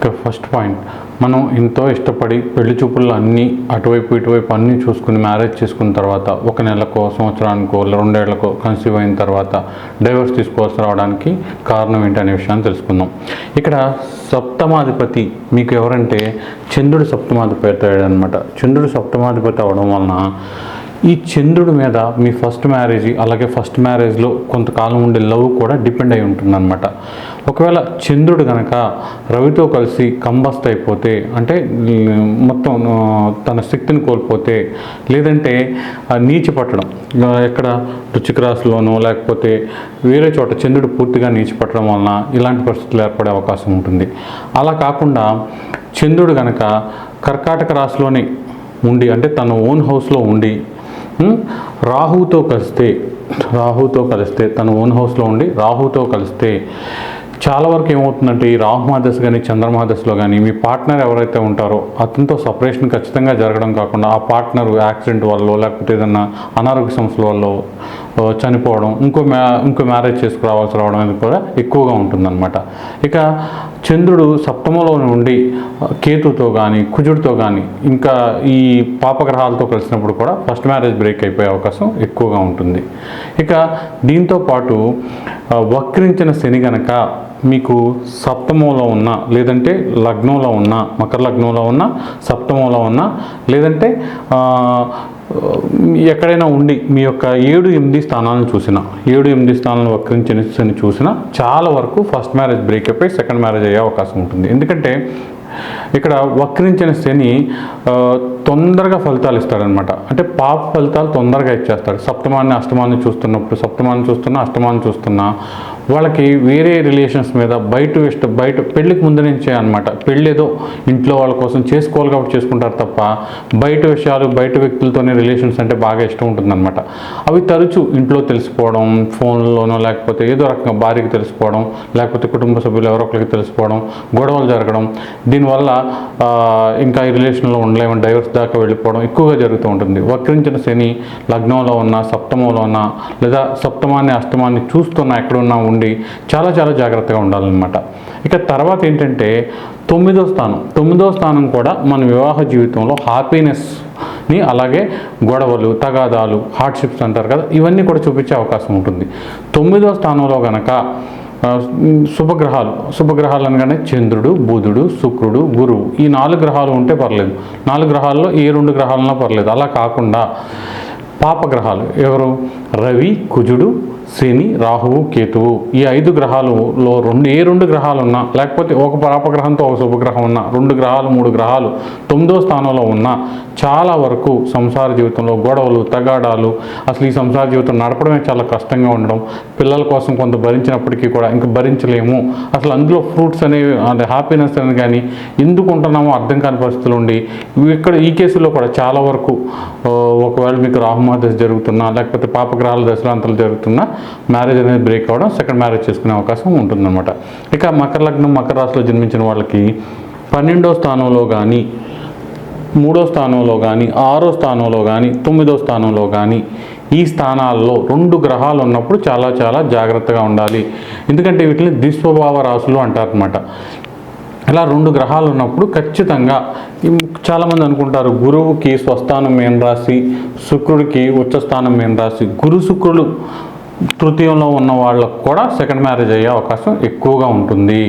ఇక first point మనం ఎంతో ఇష్టపడి పెళ్ళి చూపుల్లో అన్నీ అటువైపు ఇటువైపు అన్నీ చూసుకుని మ్యారేజ్ చేసుకున్న తర్వాత ఒక నెలకో సంవత్సరానికో రెండేళ్ళకో కన్సీవ్ అయిన తర్వాత డైవర్స్ తీసుకోవాల్సి రావడానికి కారణం ఏంటనే విషయాన్ని తెలుసుకుందాం. ఇక్కడ సప్తమాధిపతి మీకు ఎవరంటే చంద్రుడు సప్తమాధిపతి అనమాట చంద్రుడు సప్తమాధిపతి అవడం వలన ఈ చంద్రుడి మీద మీ ఫస్ట్ మ్యారేజ్ అలాగే ఫస్ట్ మ్యారేజ్లో కొంతకాలం ఉండే లవ్ కూడా డిపెండ్ అయి ఉంటుందన్నమాట. ఒకవేళ చంద్రుడు కనుక రవితో కలిసి కంబస్ట్ అయిపోతే అంటే మొత్తం తన శక్తిని కోల్పోతే లేదంటే నీచి పట్టడం ఎక్కడ రుచిక రాశిలోనో లేకపోతే వేరే చోట చంద్రుడు పూర్తిగా నీచి పట్టడం వలన ఇలాంటి పరిస్థితులు ఏర్పడే అవకాశం ఉంటుంది. అలా కాకుండా చంద్రుడు కనుక కర్కాటక రాశిలోనే ఉండి అంటే తన ఓన్ హౌస్లో ఉండి రాహుతో కలిస్తే రాహుతో కలిస్తే తన ఓన్ హౌస్లో ఉండి రాహుతో కలిస్తే చాలా వరకు ఏమవుతుందంటే ఈ రాహుమహాదశ కానీ చంద్రమహాదశలో కానీ మీ పార్ట్నర్ ఎవరైతే ఉంటారో అతనితో సపరేషన్ ఖచ్చితంగా జరగడం కాకుండా ఆ పార్ట్నర్ యాక్సిడెంట్ వల్ల లేకపోతే ఏదన్నా అనారోగ్య సమస్యల వల్ల చనిపోవడం ఇంకో మ్యా ఇంకో మ్యారేజ్ చేసుకురావాల్సి రావడం అనేది కూడా ఎక్కువగా ఉంటుందన్నమాట. ఇక చంద్రుడు సప్తమలో ఉండి కేతుతో కానీ కుజుడితో కానీ ఇంకా ఈ పాపగ్రహాలతో కలిసినప్పుడు కూడా ఫస్ట్ మ్యారేజ్ బ్రేక్ అయిపోయే అవకాశం ఎక్కువగా ఉంటుంది. ఇక దీంతో పాటు వక్రించిన శని గనక మీకు సప్తమంలో ఉన్న లేదంటే లగ్నంలో ఉన్న మకర లగ్నంలో ఉన్న సప్తమంలో ఉన్న లేదంటే ఎక్కడైనా ఉండి మీ యొక్క ఏడు ఎనిమిది స్థానాలను చూసిన ఏడు ఎనిమిది స్థానాలను వక్రించిన శని చూసినా చాలా వరకు ఫస్ట్ మ్యారేజ్ బ్రేక్ అయిపోయి సెకండ్ మ్యారేజ్ అయ్యే అవకాశం ఉంటుంది. ఎందుకంటే ఇక్కడ వక్రించిన శని తొందరగా ఫలితాలు ఇస్తాడనమాట అంటే పాప ఫలితాలు తొందరగా ఇచ్చేస్తాడు. సప్తమాన్ని అష్టమాన్ని చూస్తున్నప్పుడు సప్తమాన్ని చూస్తున్నా అష్టమాన్ని చూస్తున్నా వాళ్ళకి వేరే రిలేషన్స్ మీద బయట ఇష్ట బయట పెళ్ళికి ముందు నుంచే అనమాట పెళ్ళి ఏదో ఇంట్లో వాళ్ళ కోసం చేసుకోవాలి కాబట్టి చేసుకుంటారు తప్ప బయట విషయాలు బయట వ్యక్తులతోనే రిలేషన్స్ అంటే బాగా ఇష్టం ఉంటుందన్నమాట. అవి తరచూ ఇంట్లో తెలిసిపోవడం ఫోన్లోనో లేకపోతే ఏదో రకంగా భార్యకి తెలిసిపోవడం లేకపోతే కుటుంబ సభ్యులు ఎవరో ఒకరికి తెలిసిపోవడం గొడవలు జరగడం దీనివల్ల ఇంకా ఈ రిలేషన్లో ఉండలేమని డైవర్స్ దాకా వెళ్ళిపోవడం ఎక్కువగా జరుగుతూ ఉంటుంది. వక్రించిన శని లగ్నంలో ఉన్న సప్తమంలో ఉన్న లేదా సప్తమాన్ని అష్టమాన్ని చూస్తున్నా ఎక్కడున్నా ఉండి చాలా చాలా జాగ్రత్తగా ఉండాలన్నమాట. ఇక తర్వాత ఏంటంటే తొమ్మిదో స్థానం. తొమ్మిదో స్థానం కూడా మన వివాహ జీవితంలో హ్యాపీనెస్ని అలాగే గొడవలు తగాదాలు హార్డ్షిప్స్ అంటారు కదా ఇవన్నీ కూడా చూపించే అవకాశం ఉంటుంది. తొమ్మిదో స్థానంలో గనక శుభగ్రహాలు. శుభగ్రహాలు అనగానే చంద్రుడు బుధుడు శుక్రుడు గురువు. ఈ నాలుగు గ్రహాలు ఉంటే పర్లేదు. నాలుగు గ్రహాల్లో ఏ రెండు గ్రహాలన్నా పర్లేదు. అలా కాకుండా పాపగ్రహాలు ఎవరు? రవి కుజుడు శని రాహువు కేతువు ఈ ఐదు గ్రహాలులో రెండు ఏ రెండు గ్రహాలు ఉన్నా లేకపోతే ఒక పాపగ్రహంతో ఒక శుభగ్రహం ఉన్నా రెండు గ్రహాలు మూడు గ్రహాలు తొమ్మిదో స్థానంలో ఉన్నా చాలా వరకు సంసార జీవితంలో గొడవలు తగాడాలు అసలు ఈ సంసార జీవితం నడపడమే చాలా కష్టంగా ఉండడం పిల్లల కోసం కొంత భరించినప్పటికీ కూడా ఇంకా భరించలేము. అసలు అందులో ఫ్రూట్స్ అనేవి అంటే హ్యాపీనెస్ అని కానీ ఎందుకు ఉంటున్నామో అర్థం కాని పరిస్థితులు ఉండి ఇక్కడ ఈ కేసులో కూడా చాలా వరకు ఒకవేళ మీకు రాహుమాదశ జరుగుతున్నా లేకపోతే పాపగ్రహాల దశలాంతలు జరుగుతున్నా మ్యారేజ్ అనేది బ్రేక్ అవ్వడం సెకండ్ మ్యారేజ్ చేసుకునే అవకాశం ఉంటుందన్నమాట. ఇక మకర లగ్నం మకర రాశిలో జన్మించిన వాళ్ళకి పన్నెండో స్థానంలో కానీ మూడో స్థానంలో కానీ ఆరో స్థానంలో కానీ తొమ్మిదో స్థానంలో కానీ ఈ స్థానాల్లో రెండు గ్రహాలు ఉన్నప్పుడు చాలా చాలా జాగ్రత్తగా ఉండాలి. ఎందుకంటే వీటిని దిస్వభావ రాశులు అంటారనమాట ఇలా రెండు గ్రహాలు ఉన్నప్పుడు ఖచ్చితంగా చాలామంది అనుకుంటారు గురువుకి స్వస్థానం మేన్ రాశి శుక్రుడికి ఉచ్చస్థానం మేన్ రాశి. గురు శుక్రులు తృతీయంలో ఉన్న వాళ్ళకు కూడా సెకండ్ మ్యారేజ్ అయ్యే అవకాశం ఎక్కువగా ఉంటుంది.